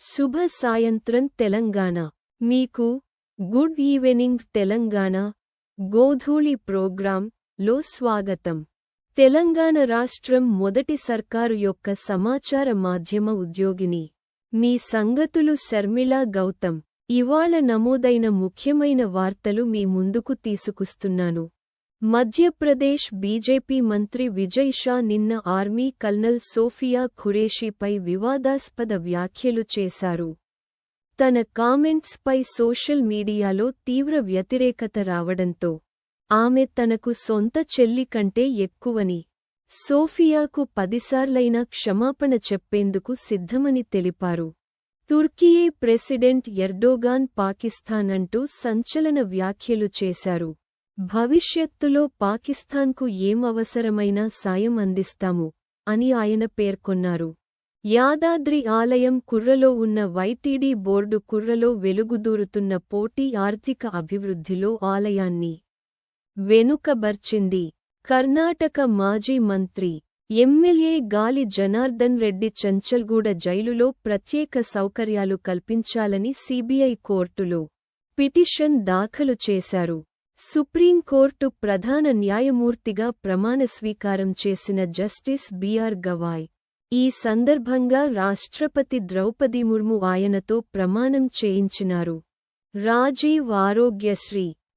శుభ సాయంత్రం తెలంగాణ. మీకు good evening Telangana Godhuli program లో స్వాగతం. తెలంగాణ రాష్ట్రం మొదటి సర్కారు యొక్క సమాచార మాధ్యమ ఉద్యోగిని. మీ సంగతులు శర్మిళా గౌతమ్. ఇవాళ నమోదైన ముఖ్యమైన వార్తలు మీ ముందుకు తీసుకుస్తున్నాను. మధ్యప్రదేశ్ బీజేపీ మంత్రి విజయ్ షా నిన్న ఆర్మీ కల్నల్ సోఫియా ఖురేషీపై వివాదాస్పద వ్యాఖ్యలు చేశారు. తన కామెంట్స్పై సోషల్ మీడియాలో తీవ్ర వ్యతిరేకత రావడంతో ఆమె తనకు సొంత చెల్లి కంటే ఎక్కువని సోఫియాకు పదిసార్లైనా క్షమాపణ చెప్పేందుకు సిద్ధమని తెలిపారు. తుర్కియే ప్రెసిడెంట్ ఎర్డోగాన్ పాకిస్తాన్ అంటూ సంచలన వ్యాఖ్యలు చేశారు. భవిష్యత్తులో పాకిస్తాన్కు ఏం అవసరమైనా సాయం అందిస్తాము అని ఆయన పేర్కొన్నారు. యాదాద్రి ఆలయం కుర్రలో ఉన్న వైటీడీ బోర్డు కుర్రలో వెలుగుదూరుతున్న పోటీ ఆర్థిక అభివృద్ధిలో ఆలయాన్ని వెనుకబర్చింది. కర్ణాటక మాజీ మంత్రి ఎమ్మెల్యే గాలి జనార్దన్ రెడ్డి చంచల్గూడ జైలులో ప్రత్యేక సౌకర్యాలు కల్పించాలని సీబీఐ కోర్టులో పిటిషన్ దాఖలు చేశారు. సుప్రీంకోర్టు ప్రధాన న్యాయమూర్తిగా ప్రమాణ స్వీకారం చేసిన జస్టిస్ బిఆర్ గవాయ్. ఈ సందర్భంగా రాష్ట్రపతి ద్రౌపది ముర్ము ఆయనతో ప్రమాణం చేయించినారు. రాజీవ్ ఆరోగ్యశ్రీ